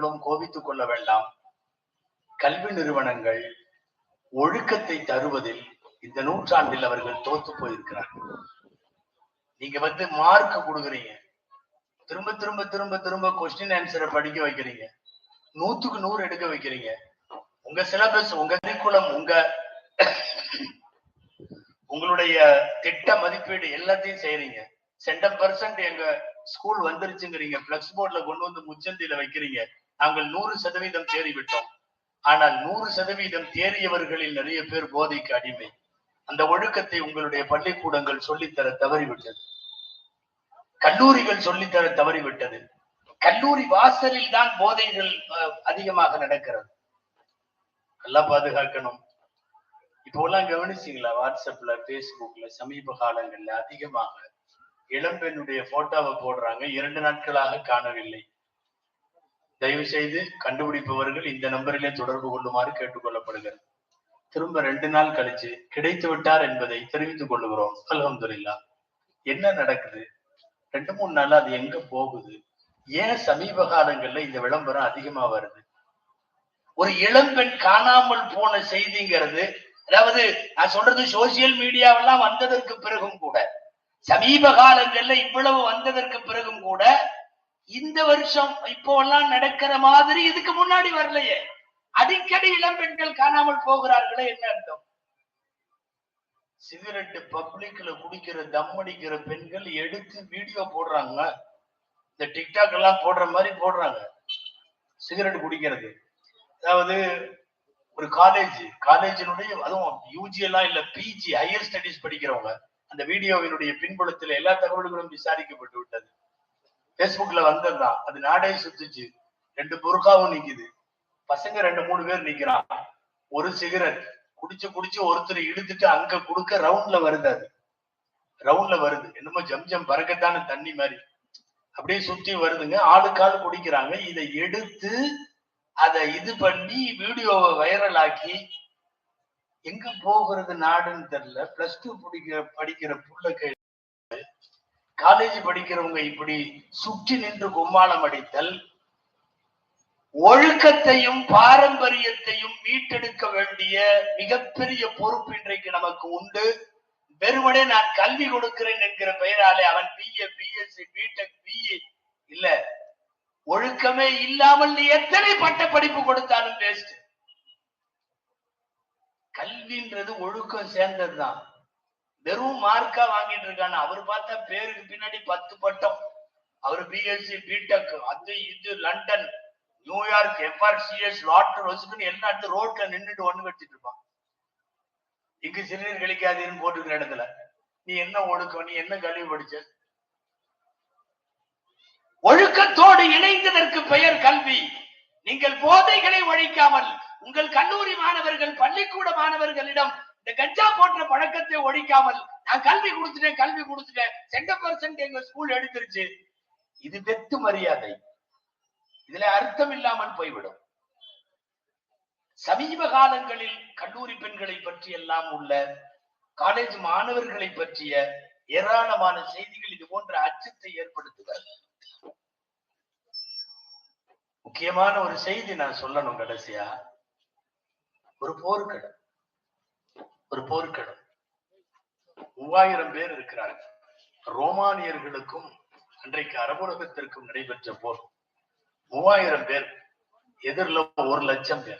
நீங்களும் கோபித்துக் கொள்ள வேண்டாம். கல்வி நிறுவனங்கள் ஒழுக்கத்தை தருவதில் இந்த நூற்றாண்டில் அவர்கள் தோத்து போயிருக்கிறார்கள். நீங்க வந்து மார்க் கொடுக்குறீங்க. திரும்ப திரும்ப திரும்ப திரும்ப கொஸ்டின் ஆன்சரை படிக்க வைக்கிறீங்க. நூத்துக்கு நூறு எடுக்க வைக்கிறீங்க. உங்க சிலபஸ் உங்க கரிக்குலம் உங்க உங்களுடைய திட்ட மதிப்பீடு எல்லாத்தையும் செய்யறீங்க சென்டம் பர்சன்ட் எங்க ஸ்கூல் வந்துருச்சுங்கிறீங்க. பிளக்ஸ் போர்ட்ல கொண்டு வந்து முச்சந்தியில வைக்கிறீங்க. நாங்கள் நூறு சதவீதம் தேறிவிட்டோம். ஆனால் நூறு சதவீதம் தேறியவர்களில் நிறைய பேர் போதைக்கு அடிமை. அந்த ஒழுக்கத்தை உங்களுடைய பள்ளிக்கூடங்கள் சொல்லித்தர தவறிவிட்டது. கல்லூரிகள் சொல்லித்தர தவறிவிட்டது. கல்லூரி வாசலில் தான் போதைகள் அஹ், அதிகமாக நடக்கிறது. நல்லா பாதுகாக்கணும். இப்போ எல்லாம் கவனிச்சீங்களா? வாட்ஸ்அப்ல பேஸ்புக்ல சமீப காலங்கள்ல அதிகமாக இளம்பெண்ணுடைய போட்டோவை போடுறாங்க. இரண்டு நாட்களாக காணவில்லை. தயவு செய்து கண்டுபிடிப்பவர்கள் இந்த நம்பரிலே தொடர்பு கொள்ளுமாறு கேட்டுக்கொள்ளப்படுகிறது. திரும்ப ரெண்டு நாள் கழிச்சு கிடைத்து விட்டார் என்பதை தெரிவித்துக் கொள்ளுகிறோம். அல்ஹம்துலில்லா. என்ன நடக்குது? ரெண்டு மூணு நாள் அது எங்க போகுது? ஏன் சமீப காலங்கள்ல இந்த விளம்பரம் அதிகமா வருது? ஒரு இளம்பெண் காணாமல் போன செய்திங்கிறது அதாவது நான் சொல்றது சோசியல் மீடியாவெல்லாம் வந்ததற்கு பிறகும் கூட சமீப காலங்கள்ல இவ்வளவு வந்ததற்கு பிறகும் கூட இந்த வருஷம் இப்போ எல்லாம் நடக்கிற மாதிரி இதுக்கு முன்னாடி வரலையே. அடிக்கடி இளம் பெண்கள் காணாமல் போகிறார்களே என்ன அர்த்தம்? சிகரெட் பப்ளிக்ல குடிக்கிற தம் அடிக்கிற பெண்கள் எடுத்து வீடியோ போடுறாங்க. இந்த டிக்டாக் எல்லாம் போடுற மாதிரி போடுறாங்க. சிகரெட் குடிக்கிறது. அதாவது ஒரு காலேஜ் காலேஜினுடைய அதுவும் யூஜி எல்லாம் இல்ல பிஜி ஹையர் ஸ்டடிஸ் படிக்கிறவங்க அந்த வீடியோவினுடைய பின்புலத்துல எல்லா தகவல்களும் விசாரிக்கப்பட்டு விட்டது. ஃபேஸ்புக்ல வந்ததுதான் அது நாடே சுத்துச்சு. ரெண்டு புருக்காவும் நிக்குது. பசங்க ரெண்டு மூணு பேர் நிக்கிறான் ஒரு சிகரெட். குடிச்சு குடிச்சு ஒருத்தர் இழுத்துட்டு அங்க குடுக்க ரவுண்ட்ல வருது அது. ரவுண்ட்ல வருது. என்னமோ ஜம் ஜம் பறக்கத்தான தண்ணி மாதிரி. அப்படியே சுத்தி வருதுங்க. ஆளுக்கு குடிக்கிறாங்க. இதை எடுத்து அதை இது பண்ணி வீடியோவை வைரல் ஆக்கி எங்க போகிறது நாடுன்னு தெரியல. பிளஸ் டூ படிக்கிற படிக்கிற புள்ள காலேஜ் படிக்கிறவங்க இப்படி சுற்றி நின்று கும்மாளம் அடித்தல் ஒழுக்கத்தையும் பாரம்பரியத்தையும் மீட்டெடுக்க வேண்டிய மிகப்பெரிய பொறுப்பு இன்றைக்கு நமக்கு உண்டு. வெறுமனே நான் கல்வி கொடுக்கிறேன் என்கிற பெயராலே அவன் பிஏ பிஎஸ்சி பிடெக் பிஇ இல்ல. ஒழுக்கமே இல்லாமல் நீ எத்தனை பட்ட படிப்பு கொடுத்தாலும் வேஸ்ட் கல்வின்றது ஒழுக்கம் சேர்ந்ததுதான். வெறும் மார்க்கா வாங்கிட்டு இருக்காங்க அவர் பார்த்தா பேருக்கு பின்னாடி பத்து பட்டம். அவர் பிஎஸ்சி பிடெக் அது இது லண்டன் நியூயார்க் எஃப்ஆர்சிஎஸ் லாட்டர் வச்சுக்கணும் எல்லா இடத்துல ரோட்ல நின்னுட்டு ஒண்ணு வச்சுட்டு இருப்பான். இங்கு சிறுநீர் கழிக்காதீன்னு போட்டுக்கிற இடத்துல. நீ என்ன ஒழுக்கம் நீ என்ன கல்வி படிச்ச? ஒழுக்கத்தோடு இணைந்ததற்கு பெயர் கல்வி. நீங்கள் போதைகளை ஒழிக்காமல் உங்கள் கல்லூரி மாணவர்கள் பள்ளிக்கூட மாணவர்களிடம் இந்த கஞ்சா போன்ற பழக்கத்தை ஒழிக்காமல் நான் கல்வி கொடுத்துட்டேன் கல்வி கொடுத்துட்டேன். சென்ட பர்சன்ட் எங்க ஸ்கூல் எடுத்துருச்சு. இது வெத்து மரியாதை. இதுல அர்த்தம் இல்லாமல் போய்விடும். சமீப காலங்களில் கல்லூரி பெண்களை பற்றி எல்லாம் உள்ள காலேஜ் மாணவர்களை பற்றிய ஏராளமான செய்திகள் இது போன்ற அச்சத்தை ஏற்படுத்துகிறது முக்கியமான ஒரு செய்தி நான் சொல்லணும் கடைசியா. ஒரு போர்க்களம். ஒரு போர்க்களம். மூவாயிரம் பேர் இருக்கிறார்கள். ரோமானியர்களுக்கும் அன்றைக்கு அரபுலகத்திற்கும் நடைபெற்ற போர். மூவாயிரம் பேர். எதிரில் ஒரு லட்சம் பேர்.